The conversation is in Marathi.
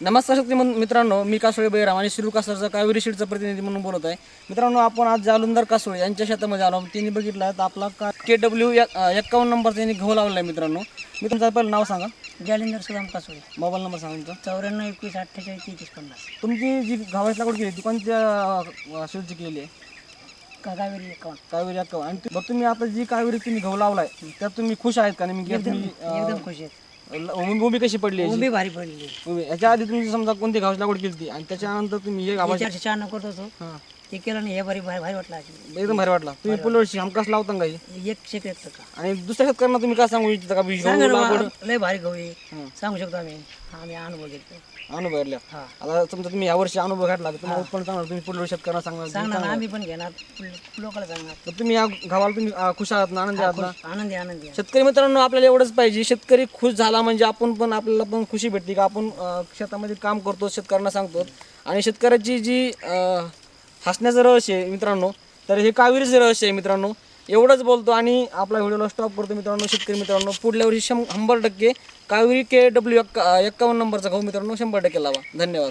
नमस्कार मन- मित्रांनो मी कासोळे बैराम आणि शिरू कासरचा कावेरी शेडचा प्रतिनिधी म्हणून बोलत आहे. मित्रांनो आपण आज जालुंदर कासोळे यांच्या शेतामध्ये आलो. त्यांनी बघितलं तर आपला का के डब्ल्यू एक्कावन्न नंबर त्यांनी गहू लावला आहे मित्रांनो मी तुमचं पहिलं नाव सांगा. जालिंदर सुदाम कासोळे. मोबाईल नंबर सांगा तुमचा. चौऱ्याण्णव एकवीस अठ्ठेचाळीस तेहतीस पन्नास. तुमची जी गव्हाची लागवड केली ती कोणत्या शेडची केलेली आहे? कावेरी एकावन्न कावेरी एक्कावन्न. आणि बरं तुम्ही आता जी कावेरी तुम्ही गहू लावलाय त्यात तुम्ही खुश आहेत का यात तुम्ही एकदम खुश आहेत. अं, उभी उभी कशी पडली याची? उभी भारी पडलेली उभी. याच्या आधी तुम्ही समजा कोणती गव्हाची लागवड केली होती आणि त्याच्यानंतर तुम्ही हे गव्हाची चारशे शहाण्णव करत होतो हां ते केलं नाही हे भारी भारी भारी वाटलं. एकदम भारी वाटला. तुम्ही पुढल्या वर्षी हमखास लावता का हे? एक शेक एक टक्का आणि दुसऱ्या शेतकऱ्यांना तुम्ही काय सांगू इच्छिता का? बी सांगा गहू ना लागवड? बा, लय भारी गहू आहे. सांगू शकतो आम्ही. आम्ही अनुभव घेतो. अनुभव आल्या हा. आता समजा तुम्ही यावर्षी अनुभव घातला तर तुम्हाला उत्पन्न चांगलं तुम्ही पुढल्या वर्षी शेतकऱ्यांना सांगणार सांगणार ना, आम्ही पण घेणार. लोकांना सांगणार. तर तुम्ही या गावाला तुम्ही अं, खुश आहात ना आनंदी आहात ना? आनंदी आनंदी आहे. शेतकरी मित्रांनो आपल्याला एवढंच पाहिजे. शेतकरी खुश झाला म्हणजे आपण पण आपल्याला पण खुशी भेटते का आपण अं, शेतामध्ये काम करतो शेतकऱ्यांना सांगतो. आणि शेतकऱ्याची जी अं, हसण्याचं रहस्य आहे मित्रांनो. तर हे कावेरीचं रहस्य आहे मित्रांनो. एवढंच बोलतो आणि आपला व्हिडिओला स्टॉप करतो मित्रांनो शेतकरी मित्रांनो. पुढल्या वर्षी शं शंभर टक्के कावेरी के डब्ल्यू एक्का एक्कावन्न नंबरचा खाऊ मित्रांनो शंभर टक्के लावा. धन्यवाद.